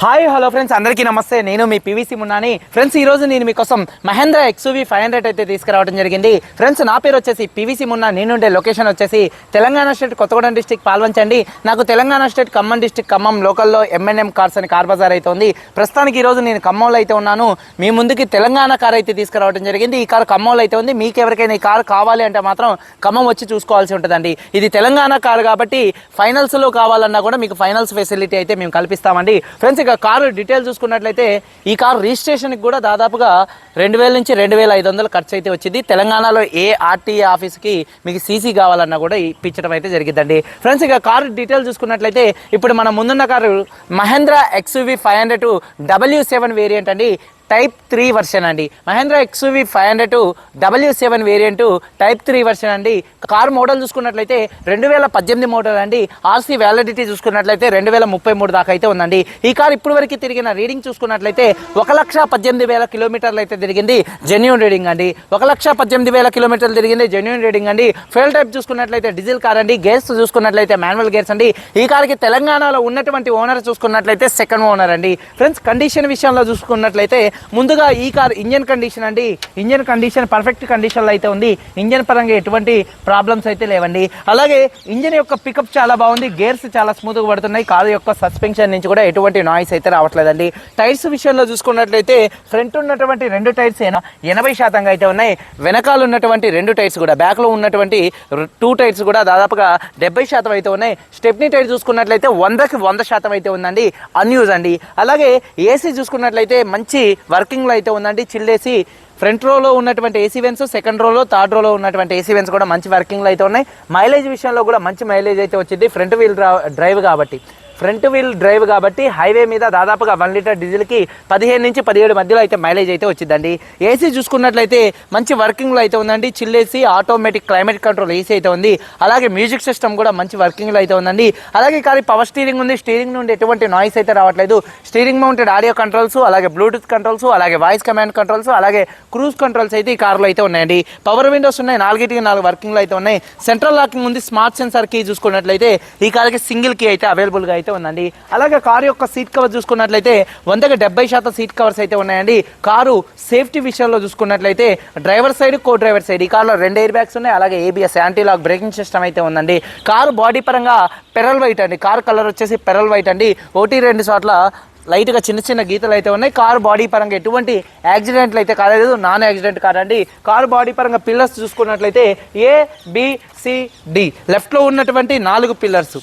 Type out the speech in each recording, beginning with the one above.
Hi hello friends అందరికీ నమస్తే. నేను మీ పీవీసీ మున్నాని. ఫ్రెండ్స్ ఈ రోజు నేను మీకోసం మహేంద్ర ఎక్స్యూవీ ఫైవ్ హండ్రెడ్ అయితే తీసుకురావడం జరిగింది. ఫ్రెండ్స్ నా పేరు వచ్చేసి పీవీసీ మున్నా. నేనుండే లొకేషన్ వచ్చేసి తెలంగాణ స్టేట్ కొత్తగూడెం డిస్టిక్ పాల్వంచండి. నాకు తెలంగాణ స్టేట్ ఖమ్మం డిస్టిక్ ఖమ్మం లోకల్లో ఎంఎన్ఎం కార్స్ అని కార్ బజార్ అయితే ఉంది. ప్రస్తుతానికి ఈరోజు నేను ఖమ్మంలో అయితే ఉన్నాను. మీ ముందుకి తెలంగాణ కార్ అయితే తీసుకురావడం జరిగింది. ఈ కార్ ఖమ్మంలో అయితే ఉంది. మీకు ఎవరికైనా ఈ కార్ కావాలి అంటే మాత్రం ఖమ్మం వచ్చి చూసుకోవాల్సి ఉంటుందండి. ఇది తెలంగాణ కార్ కాబట్టి ఫైనల్స్లో కావాలన్నా కూడా మీకు ఫైనల్స్ ఫెసిలిటీ అయితే మేము కల్పిస్తామండి. ఫ్రెండ్స్ ఇక కారు డీటెయిల్ చూసుకున్నట్లయితే ఈ కారు రిజిస్ట్రేషన్కి కూడా దాదాపుగా రెండు వేల నుంచి రెండు వేల ఐదు వందలు ఖర్చు అయితే వచ్చింది. తెలంగాణలో ఏ ఆర్టీఏ ఆఫీస్కి మీకు సీసీ కావాలన్నా కూడా ఇప్పించడం అయితే జరిగిందండి ఫ్రెండ్స్ ఇక కారు డీటెయిల్స్ చూసుకున్నట్లయితే ఇప్పుడు మన ముందున్న car Mahindra XUV five hundred W seven variant అండి. టైప్ త్రీ వర్షన్ అండి. Mahindra XUV five hundred W seven variant type three version అండి. కార్ మోడల్ చూసుకున్నట్లయితే రెండు వేల పద్దెనిమిది మోడల్ అండి. ఆర్సీ వ్యాలిడిటీ చూసుకున్నట్లయితే రెండు వేల ముప్పై మూడు దాకా అయితే ఉందండి. ఈ కార్ ఇప్పుడు వరకు తిరిగిన రీడింగ్ చూసుకున్నట్లయితే ఒక లక్ష పద్దెనిమిది వేల కిలోమీటర్లు అయితే తిరిగింది జెన్యున్ రీడింగ్ అండి. ఒక లక్ష పద్దెనిమిది వేల కిలోమీటర్లు తిరిగింది జెన్యున్ రీడింగ్ అండి. ఫెయిల్ టైప్ చూసుకున్నట్లయితే డీజిల్ కార్ అండి. గేర్స్ చూసుకున్నట్లయితే మాన్యువల్ గేర్స్ అండి. ఈ కార్కి తెలంగాణలో ఉన్నటువంటి ఓనర్ చూసుకున్నట్లయితే సెకండ్ ఓనర్ అండి. ఫ్రెండ్స్ కండిషన్ విషయంలో చూసుకున్నట్లయితే ముందుగా ఈ కార్ ఇంజన్ కండిషన్ అండి. ఇంజన్ కండిషన్ పర్ఫెక్ట్ కండిషన్లో అయితే ఉంది. ఇంజన్ పరంగా ఎటువంటి ప్రాబ్లమ్స్ అయితే లేవండి. అలాగే ఇంజన్ యొక్క పికప్ చాలా బాగుంది. గేర్స్ చాలా స్మూత్గా పడుతున్నాయి. కారు యొక్క సస్పెన్షన్ నుంచి కూడా ఎటువంటి నాయిస్ అయితే రావట్లేదండి. టైర్స్ విషయంలో చూసుకున్నట్లయితే ఫ్రంట్ ఉన్నటువంటి రెండు టైర్స్ ఏనా ఎనభై శాతంగా అయితే ఉన్నాయి. వెనకాల ఉన్నటువంటి రెండు టైర్స్ కూడా బ్యాక్లో ఉన్నటువంటి టూ టైర్స్ కూడా దాదాపుగా డెబ్బై శాతం అయితే ఉన్నాయి. స్టెప్నీ టైర్ చూసుకున్నట్లయితే వందకి వంద శాతం అయితే ఉందండి. అన్యూజ్ అండి. అలాగే ఏసీ చూసుకున్నట్లయితే మంచి వర్కింగ్లో అయితే ఉందండి. చిల్లేసి ఫ్రంట్ రోలో ఉన్నటువంటి ఏసీ వెన్స్ సెకండ్ రోలో థర్డ్ రోలో ఉన్నటువంటి ఏసీ వెన్స్ కూడా మంచి వర్కింగ్లో అయితే ఉన్నాయి. మైలేజ్ విషయంలో కూడా మంచి మైలేజ్ అయితే వచ్చింది. ఫ్రంట్ వీల్ డ్రైవ్ కాబట్టి. ఫ్రంట్ వీల్ డ్రైవ్ కాబట్టి హైవే మీద దాదాపుగా వన్ లీటర్ డీజిల్కి పదిహేను నుంచి పదిహేడు మధ్యలో అయితే మైలేజ్ అయితే వచ్చిందండి. ఏసీ చూసుకున్నట్లయితే మంచి వర్కింగ్లో అయితే ఉందండి. చిల్లేసి ఆటోమేటిక్ క్లైమేట్ కంట్రోల్ ఏసీ అయితే ఉంది. అలాగే మ్యూజిక్ సిస్టమ్ కూడా మంచి వర్కింగ్లో అయితే ఉందండి. అలాగే కానీ పవర్ స్టీరింగ్ ఉంది. స్టీరింగ్ నుండి ఎటువంటి నాయిస్ అయితే రావట్లేదు. స్టీరింగ్ మౌంటెడ్ ఆడియో కంట్రోల్స్ అలాగే బ్లూటూత్ కంట్రోల్స్ అలాగే వాయిస్ కమాండ్ కంట్రోల్స్ అలాగే క్రూజ్ కంట్రోల్స్ అయితే ఈ కార్లో అయితే ఉన్నాయండి. పవర్ విండోస్ ఉన్నాయి. నాలుగిటికి నాలుగు వర్కింగ్లో అయితే ఉన్నాయి. సెంట్రల్ లాకింగ్ ఉంది. స్మార్ట్ సెన్సార్ కీ చూసుకున్నట్లయితే ఈ కార్కి సింగిల్ కీ అయితే అవైలబుల్గా అయితే ఉందండి. అలాగే కారు యొక్క సీట్ కవర్ చూసుకున్నట్లయితే వందకి డెబ్బై శాతం సీట్ కవర్స్ అయితే ఉన్నాయండి. కారు సేఫ్టీ విషయంలో చూసుకున్నట్లయితే driver side co driver side. ఈ కార్లో రెండు ఎయిర్ బ్యాగ్స్ ఉన్నాయి. అలాగే ABS anti lock braking system అయితే ఉందండి. కారు బాడీ పరంగా పెరల్ వైట్ అండి. కారు కలర్ వచ్చేసి పెరల్ వైట్ అండి. ఒకటి రెండు చోట్ల లైట్గా చిన్న చిన్న గీతలు అయితే ఉన్నాయి. కారు బాడీ పరంగా ఎటువంటి యాక్సిడెంట్లు అయితే కాలేదు. నాన్ యాక్సిడెంట్ కార్ అండి. కారు బాడీ పరంగా పిల్లర్స్ చూసుకున్నట్లయితే ఏ బిసిడి లెఫ్ట్లో ఉన్నటువంటి నాలుగు పిల్లర్స్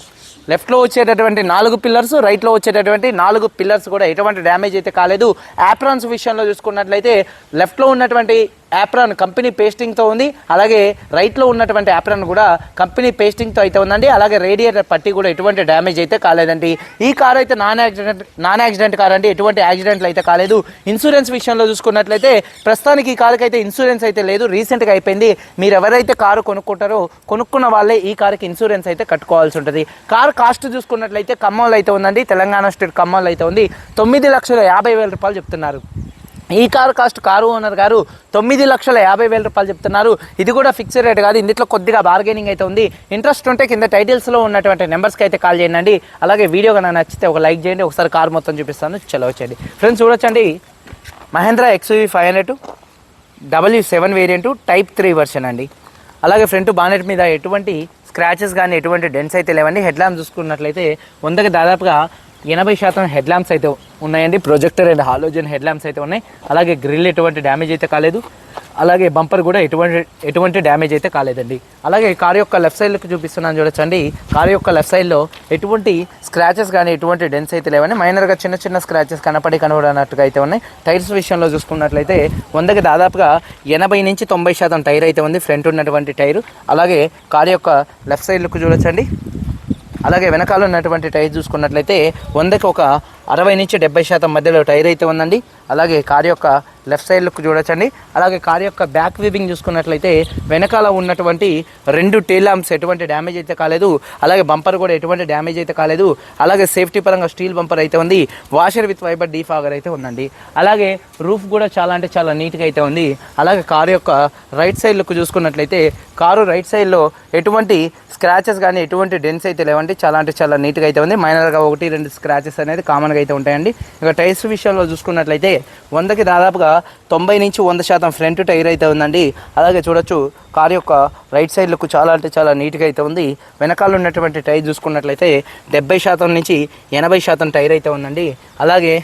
లెఫ్ట్లో వచ్చేటటువంటి నాలుగు పిల్లర్స్ రైట్లో వచ్చేటటువంటి నాలుగు పిల్లర్స్ కూడా ఎటువంటి డ్యామేజ్ అయితే కాలేదు. యాప్రాన్స్ విషయంలో చూసుకున్నట్లయితే లెఫ్ట్లో ఉన్నటువంటి యాప్రాన్ కంపెనీ పేస్టింగ్తో ఉంది. అలాగే రైట్లో ఉన్నటువంటి యాప్రాన్ కూడా కంపెనీ పేస్టింగ్తో అయితే ఉందండి. అలాగే రేడియేటర్ పట్టి కూడా ఎటువంటి డ్యామేజ్ అయితే కాలేదండి. ఈ కార్ అయితే non accident non accident car అండి. ఎటువంటి యాక్సిడెంట్లు అయితే కాలేదు. ఇన్సూరెన్స్ విషయంలో చూసుకున్నట్లయితే ప్రస్తుతానికి ఈ కారుకి అయితే ఇన్సూరెన్స్ అయితే లేదు. రీసెంట్గా అయిపోయింది. మీరు ఎవరైతే కారు కొనుక్కుంటారో కొనుక్కున్న వాళ్ళే ఈ కారుకి ఇన్సూరెన్స్ అయితే కట్టుకోవాల్సి ఉంటుంది. కారు కాస్ట్ చూసుకున్నట్లయితే ఖమ్మంలో అయితే ఉందండి. తెలంగాణ స్టేట్ ఖమ్మంలో అయితే ఉంది. తొమ్మిది లక్షల యాభై వేల రూపాయలు చెప్తున్నారు. ఈ కారు కాస్ట్ కారు ఓనర్ గారు తొమ్మిది లక్షల యాభై వేల రూపాయలు చెప్తున్నారు. ఇది కూడా ఫిక్స్డ్ రేట్ కాదు. ఇందులో కొద్దిగా బార్గెనింగ్ అయితే ఉంది. ఇంట్రెస్ట్ ఉంటే కింద టైటిల్స్లో ఉన్నటువంటి నెంబర్స్కి అయితే కాల్ చేయండి. అలాగే వీడియో కన్నా నచ్చితే ఒక లైక్ చేయండి. ఒకసారి కారు మొత్తం చూపిస్తాను. చలో వచ్చేయండి ఫ్రెండ్స్ చూడొచ్చండి. Mahindra XUV five hundred W seven variant type three version అండి. అలాగే ఫ్రంట్ బానెట్ మీద ఎటువంటి స్క్రాచెస్ కానీ ఎటువంటి డెన్స్ అయితే లేవండి. హెడ్ ల్యాంప్ చూసుకున్నట్లయితే వందకి దాదాపుగా ఎనభై శాతం హెడ్ ల్యాంప్స్ అయితే ఉన్నాయండి. Projector and halogen head lamps అయితే ఉన్నాయి. అలాగే గ్రిల్ ఎటువంటి డ్యామేజ్ అయితే కాలేదు. అలాగే బంపర్ కూడా ఎటువంటి ఎటువంటి డ్యామేజ్ అయితే కాలేదండి. అలాగే కార్ యొక్క లెఫ్ట్ సైడ్లోకి చూపిస్తున్నాను చూడొచ్చండి. కార్ యొక్క లెఫ్ట్ సైడ్లో ఎటువంటి స్క్రాచెస్ కానీ ఎటువంటి డెన్స్ అయితే లేవని మైనర్గా చిన్న చిన్న స్క్రాచెస్ కనపడి కనబడినట్టుగా అయితే ఉన్నాయి. టైర్స్ విషయంలో చూసుకున్నట్లయితే వందకి దాదాపుగా ఎనభై నుంచి తొంభై శాతం టైర్ అయితే ఉంది. ఫ్రంట్ ఉన్నటువంటి టైరు. అలాగే కార్ యొక్క లెఫ్ట్ సైడ్ చూడొచ్చండి. అలాగే వెనకాల ఉన్నటువంటి టైర్ చూసుకున్నట్లయితే వందకి ఒక అరవై నుంచి డెబ్బై శాతం మధ్యలో టైర్ అయితే ఉందండి. అలాగే కార్ యొక్క లెఫ్ట్ సైడ్ లుక్ చూడొచ్చండి. అలాగే కార్ యొక్క బ్యాక్ వీవింగ్ చూసుకున్నట్లయితే వెనకాల ఉన్నటువంటి రెండు టైల్ ల్యాంప్స్ ఎటువంటి డ్యామేజ్ అయితే కాలేదు. అలాగే బంపర్ కూడా ఎటువంటి డ్యామేజ్ అయితే కాలేదు. అలాగే సేఫ్టీ పరంగా స్టీల్ బంపర్ అయితే ఉంది. వాషర్ విత్ వైబర్ డీఫాగర్ అయితే ఉందండి. అలాగే రూఫ్ కూడా చాలా అంటే చాలా నీట్గా అయితే ఉంది. అలాగే కారు యొక్క రైట్ సైడ్ లుక్ చూసుకున్నట్లయితే కారు రైట్ సైడ్లో ఎటువంటి స్క్రాచెస్ కానీ ఎటువంటి డెన్స్ అయితే లేవండి. చాలా అంటే చాలా నీట్గా అయితే ఉంది. మైనర్గా ఒకటి రెండు స్క్రాచెస్ అనేది కామన్గా అయితే ఉంటాయండి. ఇక టైర్స్ విషయంలో చూసుకున్నట్లయితే వందకి దాదాపుగా తొంభై నుంచి వంద శాతం ఫ్రంట్ టైర్ అయితే ఉందండి. అలాగే చూడొచ్చు కార్ యొక్క రైట్ సైడ్ లుక్ చాలా అంటే చాలా నీట్గా అయితే ఉంది. వెనకాల ఉన్నటువంటి టైర్ చూసుకున్నట్లయితే డెబ్బై శాతం నుంచి ఎనభై శాతం టైర్ అయితే ఉందండి. అలాగే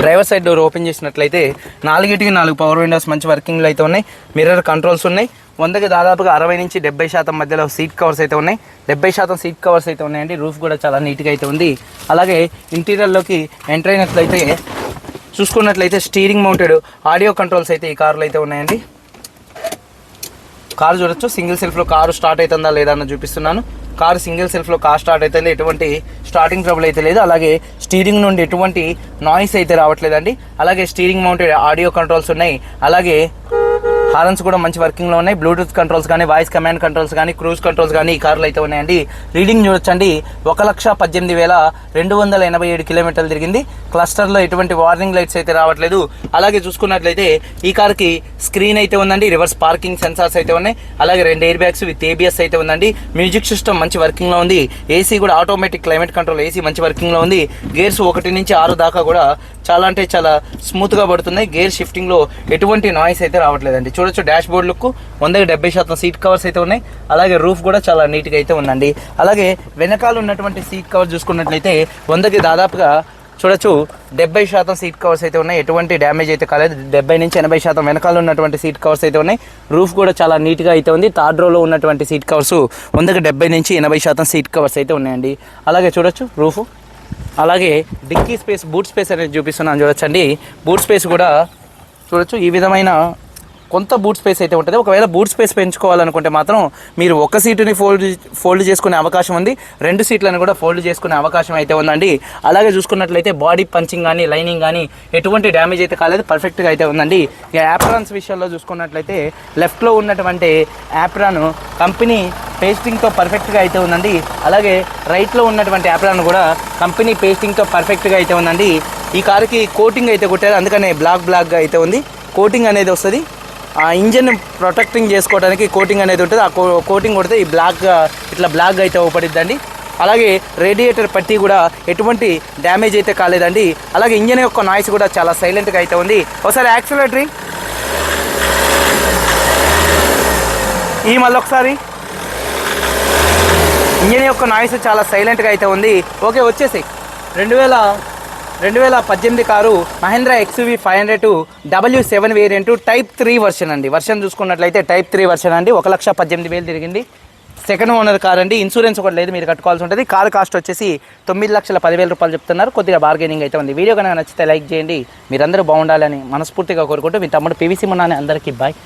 డ్రైవర్ సైడ్ డోర్ ఓపెన్ చేసినట్లయితే నాలుగిటికి నాలుగు పవర్ విండోస్ మంచి వర్కింగ్లో అయితే ఉన్నాయి. మిర్రర్ కంట్రోల్స్ ఉన్నాయి. వందకి దాదాపుగా అరవై నుంచి డెబ్బై శాతం మధ్యలో సీట్ కవర్స్ అయితే ఉన్నాయి. డెబ్బై శాతం సీట్ కవర్స్ అయితే ఉన్నాయండి. రూఫ్ కూడా చాలా నీట్గా అయితే ఉంది. అలాగే ఇంటీరియర్లోకి ఎంటర్ అయినట్లయితే చూసుకున్నట్లయితే స్టీరింగ్ మౌంటెడ్ ఆడియో కంట్రోల్స్ అయితే ఈ కార్లో అయితే ఉన్నాయండి. కారు చూడొచ్చు. సింగిల్ సెల్ఫ్లో కారు స్టార్ట్ అవుతుందా లేదా అని చూపిస్తున్నాను. కారు సింగిల్ సెల్ఫ్లో కార్ స్టార్ట్ అవుతుంది ఎటువంటి స్టార్టింగ్ ట్రబుల్ అయితే లేదు. అలాగే స్టీరింగ్ నుండి ఎటువంటి నాయిస్ అయితే రావట్లేదండి. అలాగే స్టీరింగ్ మౌంటెడ్ ఆడియో కంట్రోల్స్ ఉన్నాయి. అలాగే హారన్స్ కూడా మంచి వర్కింగ్లో ఉన్నాయి. బ్లూటూత్ కంట్రోల్స్ కానీ వాయిస్ కమాండ్ కంట్రోల్స్ కానీ క్రూజ్ కంట్రోల్స్ కానీ ఈ కార్లు అయితే ఉన్నాయండి. రీడింగ్ చూడొచ్చండి. ఒక లక్ష పద్దెనిమిది వేల రెండు వందల ఎనభై ఏడు కిలోమీటర్లు తిరిగింది. క్లస్టర్లో ఎటువంటి వార్నింగ్ లైట్స్ అయితే రావట్లేదు. అలాగే చూసుకున్నట్లయితే ఈ కార్కి స్క్రీన్ అయితే ఉందండి. రివర్స్ పార్కింగ్ సెన్సార్స్ అయితే ఉన్నాయి. అలాగే రెండు ఎయిర్ బ్యాగ్స్ విత్ ఏబిఎస్ అయితే ఉందండి. మ్యూజిక్ సిస్టమ్ మంచి వర్కింగ్లో ఉంది. ఏసీ కూడా ఆటోమేటిక్ క్లైమేట్ కంట్రోల్ ఏసీ మంచి వర్కింగ్లో ఉంది. గేర్స్ ఒకటి నుంచి ఆరు దాకా కూడా చాలా అంటే చాలా స్మూత్గా పడుతున్నాయి. గేర్ షిఫ్టింగ్లో ఎటువంటి నాయిస్ అయితే రావట్లేదండి. చూడొచ్చు డాష్ బోర్డ్ లుక్ వందకి డెబ్బై శాతం సీట్ కవర్స్ అయితే ఉన్నాయి. అలాగే రూఫ్ కూడా చాలా నీట్గా అయితే ఉందండి. అలాగే వెనకాల ఉన్నటువంటి సీట్ కవర్ చూసుకున్నట్లయితే వందకి దాదాపుగా చూడొచ్చు డెబ్బై శాతం సీట్ కవర్స్ అయితే ఉన్నాయి. ఎటువంటి డ్యామేజ్ అయితే కాలేదు. డెబ్బై నుంచి ఎనభై శాతం వెనకాల ఉన్నటువంటి సీట్ కవర్స్ అయితే ఉన్నాయి. రూఫ్ కూడా చాలా నీట్గా అయితే ఉంది. థర్డ్ రోలో ఉన్నటువంటి సీట్ కవర్స్ వందకి డెబ్బై నుంచి ఎనభై శాతం సీట్ కవర్స్ అయితే ఉన్నాయండి. అలాగే చూడొచ్చు రూఫ్ అలాగే డిక్కీ స్పేస్ బూట్ స్పేస్ అనేది చూపిస్తున్నాను. చూడొచ్చండి. బూట్ స్పేస్ కూడా చూడొచ్చు. ఈ విధమైన కొంత బూట్ స్పేస్ అయితే ఉంటుంది. ఒకవేళ బూట్ స్పేస్ పెంచుకోవాలనుకుంటే మాత్రం మీరు ఒక సీటుని ఫోల్డ్ ఫోల్డ్ చేసుకునే అవకాశం ఉంది. రెండు సీట్లను కూడా ఫోల్డ్ చేసుకునే అవకాశం అయితే ఉందండి. అలాగే చూసుకున్నట్లయితే బాడీ పంచింగ్ కానీ లైనింగ్ కానీ ఎటువంటి డ్యామేజ్ అయితే కాలేదు. పర్ఫెక్ట్గా అయితే ఉందండి. ఇక యాప్రాన్స్ విషయంలో చూసుకున్నట్లయితే లెఫ్ట్లో ఉన్నటువంటి యాప్రాన్ కంపెనీ పేస్టింగ్తో పర్ఫెక్ట్గా అయితే ఉందండి. అలాగే రైట్లో ఉన్నటువంటి యాప్రాన్ కూడా కంపెనీ పేస్టింగ్తో పర్ఫెక్ట్గా అయితే ఉందండి. ఈ కారుకి కోటింగ్ అయితే కొట్టారు. అందుకనే బ్లాక్ బ్లాక్గా అయితే ఉంది. కోటింగ్ అనేది వస్తుంది. ఆ ఇంజన్ ప్రొటెక్టింగ్ చేసుకోవడానికి కోటింగ్ అనేది ఉంటుంది. ఆ కో కోటింగ్ కొడితే ఈ బ్లాక్ ఇట్లా బ్లాక్ అయితే ఉపడిద్దండి అలాగే రేడియేటర్ పట్టి కూడా ఎటువంటి డ్యామేజ్ అయితే కాలేదండి. అలాగే ఇంజన్ యొక్క నాయిస్ కూడా చాలా సైలెంట్గా అయితే ఉంది. ఒకసారి యాక్సిలేటరీ ఈ మళ్ళీ ఒకసారి. ఇంజన్ యొక్క నాయిస్ చాలా సైలెంట్గా అయితే ఉంది. ఓకే వచ్చేసి రెండు వేల రెండు వేల పద్దెనిమిది car Mahindra XUV five hundred W seven variant type three version అండి. వర్షన్ చూసుకున్నట్లయితే టైప్ త్రీ వర్షన్ అండి. ఒక లక్ష పద్దెనిమిది వేలు తిరిగింది. సెకండ్ ఓనర్ కార్ అండి. ఇన్సూరెన్స్ ఒకటి లేదు మీరు కట్టుకోవాల్సి ఉంటుంది. కార్ కాస్ట్ వచ్చేసి తొమ్మిది లక్షల పదివేల రూపాయలు చెప్తున్నారు. కొద్దిగా బార్గెనింగ్ అయితే ఉంది. వీడియో కనుక నచ్చితే లైక్ చేయండి. మీరందరూ బాగుండాలని మనస్ఫూర్తిగా కోరుకుంటూ మీ తమ్ముడు పీవీసీ మున్నాని అందరికీ బాయ్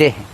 జై హింద్.